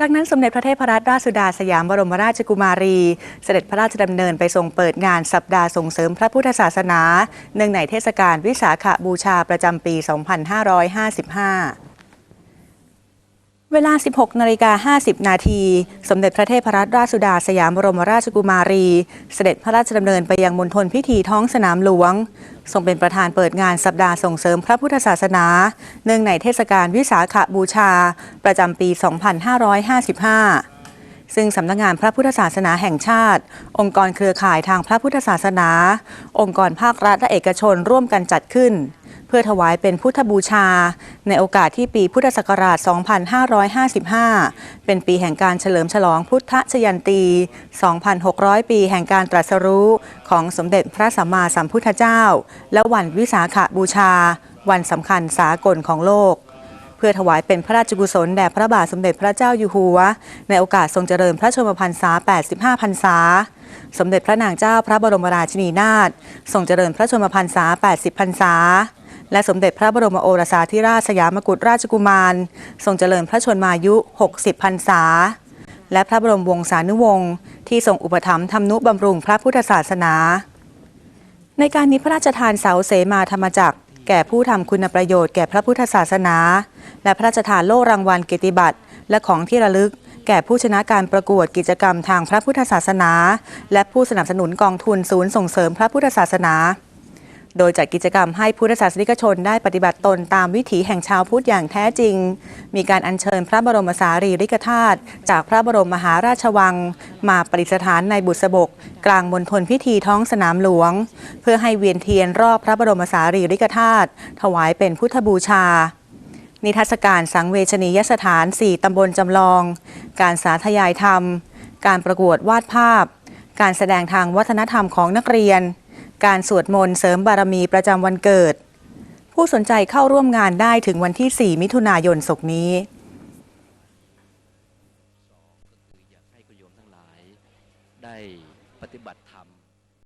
จากนั้นสมเด็จพระเทพรัตนราชสุดาสยามบรมราชกุมารี เสด็จพระราชดำเนินไปทรงเปิดงานสัปดาห์ส่งเสริมพระพุทธศาสนา เนื่องในเทศกาลวิสาขบูชาประจำปี 2555 เวลา 16 นาฬิกา 50 นาที สมเด็จพระเทพรัตนราชสุดาสยามบรมราชกุมารี เสด็จพระราชดำเนินไปยังมณฑลพิธีท้องสนามหลวง ทรงเป็นประธานเปิดงานสัปดาห์ส่งเสริมพระพุทธศาสนา เนื่องในเทศกาลวิสาขบูชา ประจำปี 2555ซึ่งสำนักงานพระพุทธศาสนาแห่งชาติ องค์กรเครือข่ายทางพระพุทธศาสนา องค์กรภาครัฐและเอกชนร่วมกันจัดขึ้น เพื่อถวายเป็นพุทธบูชา ในโอกาสที่ปีพุทธศักราช 2555 เป็นปีแห่งการเฉลิมฉลองพุทธชยันตี 2,600 ปีแห่งการตรัสรู้ของสมเด็จพระสัมมาสัมพุทธเจ้า และวันวิสาขบูชา วันสำคัญสากลของโลกเพื่อถวายเป็นพระราชกุศลแด่พระบาทสมเด็จพระเจ้าอยู่หัว ในโอกาสทรงเจริญพระชนมพรรษา 85 พรรษา สมเด็จพระนางเจ้าพระบรมราชินีนาถทรงเจริญพระชนมพรรษา 80 พรรษา และสมเด็จพระบรมโอรสาธิราชสยามกุฎราชกุมาร ทรงเจริญพระชนมายุ 60 พรรษา และพระบรมวงศานุวงศ์ที่ทรงอุปถัมภ์ทำนุบำรุงพระพุทธศาสนา ในการนี้พระราชทานเสาเสมาธรรมจักร แก่ผู้ทำคุณประโยชน์แก่พระพุทธศาสนา และพระราชทานโล่รางวัลเกียรติบัตรและของที่ระลึกแก่ผู้ชนะการประกวดกิจกรรมทางพระพุทธศาสนา และผู้สนับสนุนกองทุนศูนย์ส่งเสริมพระพุทธศาสนา โดยจัดกิจกรรมให้พุทธศาสนิกชนได้ปฏิบัติตนตามวิถีแห่งชาวพุทธอย่างแท้จริง มีการอัญเชิญพระบรมสารีริกธาตุจากพระบรมมหาราชวัง มาประดิษฐานในบุษบก กลางมณฑลพิธีท้องสนามหลวง เพื่อให้เวียนเทียนรอบพระบรมสารีริกธาตุถวายเป็นพุทธบูชานิทรรศการสังเวชนียสถาน 4 ตำบลจำลอง การสาธยายธรรม การประกวดวาดภาพ การแสดงทางวัฒนธรรมของนักเรียน การสวดมนต์เสริมบารมีประจำวันเกิด ผู้สนใจเข้าร่วมงานได้ถึงวันที่ 4 มิถุนายนศกนี้ได้ปฏิบัติธรรม